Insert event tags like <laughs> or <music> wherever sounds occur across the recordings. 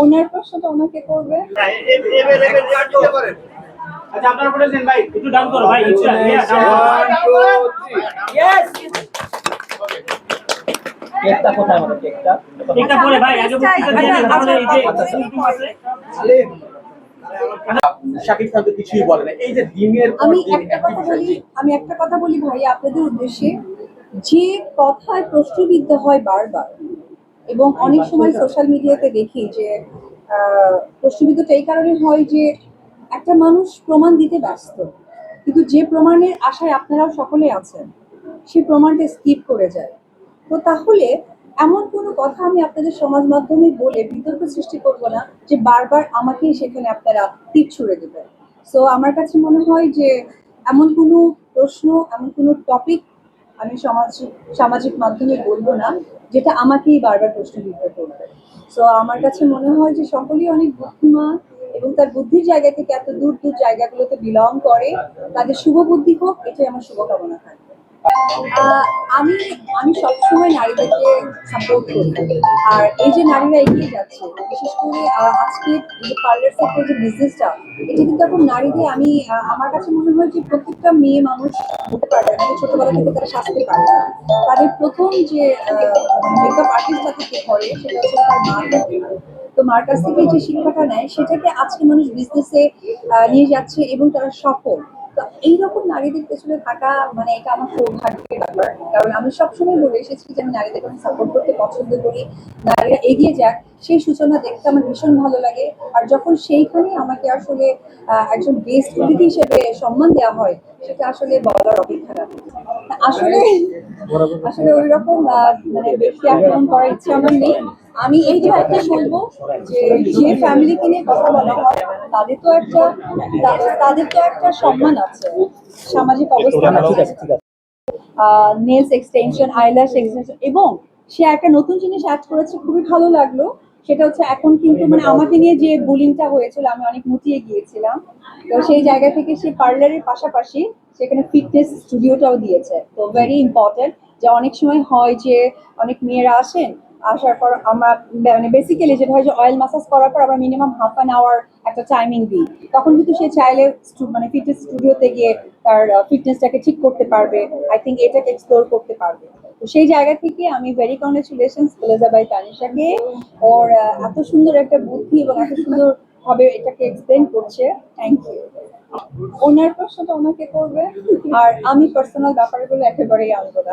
ওনার প্রশ্নটা ওনাকে করবে। আচ্ছা আপনারা পড়ে ভাই একটু ডাউন করো ভাই ইয়েস কেকটা কোথায় আমাদের কেকটা? এটা পরে ভাই আগে বক্তৃতা দিয়ে তাহলে এই যে আছে। শাকিব খান তো কিছুই বলে না। এই যে দিনের আমি একটা কথা বলি আমি একটা কথা বলি ভাই আপনাদের উদ্দেশ্যে। যে কথায় প্রশ্নবিদ্ধ হয় বারবার এবং অনেক সময় সোশ্যাল মিডিয়াতে দেখি যে প্রশ্নবিদ্ধটা এই কারণে হয় যে, একটা মানুষ প্রমাণ দিতে ব্যস্ত। কিন্তু যে প্রমাণের আশায় আপনারাও সকলে আছেন সেই প্রমাণটা স্কিপ করে যায়। তো তাহলে এমন কোনো কথা আমি আপনাদের সমাজ মাধ্যমে বলে বিতর্ক সৃষ্টি করব না যে বারবার আমাকেই সেখানে আপনারা তীর ছুড়ে দেবেন। সো আমার কাছে মনে হয় যে, এমন কোনো প্রশ্ন, এমন কোনো টপিক আমি সমাজ সামাজিক মাধ্যমে বলব না যেটা আমাকেই বারবার প্রশ্ন প্রশ্নবিদ্ধ করবে। সো আমার কাছে মনে হয় যে সকলেই অনেক বুদ্ধিমান এবং তার বুদ্ধির জায়গা থেকে এত দূর দূর জায়গাগুলোতে বিলং করে। তাদের শুভ বুদ্ধি হোক এটাই আমার শুভকামনা আহ, আমি আমি সবসময় নারীদেরকে সাপোর্ট করি। আর এই যে নারীরা এগিয়ে যাচ্ছে, বিশেষ করে আজকে যে পার্লার সেক্টর যে বিজনেসটা এটা কিন্তু এখন নারীদের, আমি আমার কাছে মনে হয় যে প্রত্যেকটা মেয়ে মানুষ হতে পারে মানে ছোটবেলা থেকে তারা সাজতে পারে না। তাদের প্রথম যে মেকআপ আর্টিস্টটা থেকে করে সেটা হচ্ছে তার মা। তো মার কাছ থেকে যে শিক্ষাটা নেয়, সেটাকে আজকে মানুষ বিজনেসে নিয়ে যাচ্ছে এবং তারা সফল। এইরকম নারীদের পেছনে থাকা মানে এটা আমার সৌভাগ্যের ব্যাপার। কারণ আমি সবসময় বলে এসেছি যে আমি নারীদেরকে সাপোর্ট করতে পছন্দ করি, নারীরা এগিয়ে যাক। সেই সূচনা দেখতে আমার ভীষণ ভালো লাগে। আর যখন সেইখানে আমাকে আসলে একজন বেস্ট অতিথি হিসেবে সম্মান দেওয়া হয়, সেটা আসলে বলার অপেক্ষা রাখে। আসলে আসলে ওই রকম মানে ব্যক্তি আক্রমণ করার ইচ্ছা আমার নেই। আমি এই যে একটা বলব যে যে ফ্যামিলিকে নিয়ে কথা বলা হয় তাদের তো একটা তাদের তো একটা সম্মান আছে সামাজিক অবস্থান আছে। নেলস এক্সটেনশন আইল্যাশ এক্সটেনশন এবং সে একটা নতুন জিনিস অ্যাড করেছে খুবই ভালো লাগল। সেটা হচ্ছে এখন কিন্তু মানে আমাকে নিয়ে যে বুলিংটা হয়েছিল আমি অনেক মুটিয়ে গিয়েছিলাম। তো সেই জায়গা থেকে সে পার্লারের পাশাপাশি সেখানে ফিটনেস স্টুডিওটাও দিয়েছে। তো ভেরি ইম্পর্টেন্ট যে অনেক সময় হয় যে অনেক মেয়েরা আসেন আসার পর আমরা মানে বেসিক্যালি যেটা হয় যে অয়েল মাসাজ করার পর আমরা মিনিমাম হাফ অ্যান আওয়ার একটা টাইমিং দিই। তখন কিন্তু সে চাইলে মানে ফিটনেস স্টুডিওতে গিয়ে তার ফিটনেসটাকে ঠিক করতে পারবে। আই থিঙ্ক এটাকে এক্সপ্লোর করতে পারবে। তো সেই জায়গা থেকে আমি ভেরি কংগ্রেচুলেশন এলিজাবাই তানিশাকে ওর এত সুন্দর একটা বুদ্ধি এবং এত সুন্দর ভাবে এটাকে এক্সপ্লেন করছে। থ্যাংক ইউ ওনার প্রশ্নটা ওনাকে করবে। আর আমি পার্সোনাল ব্যাপারগুলো একেবারেই আনব না।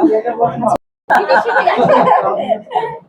<laughs>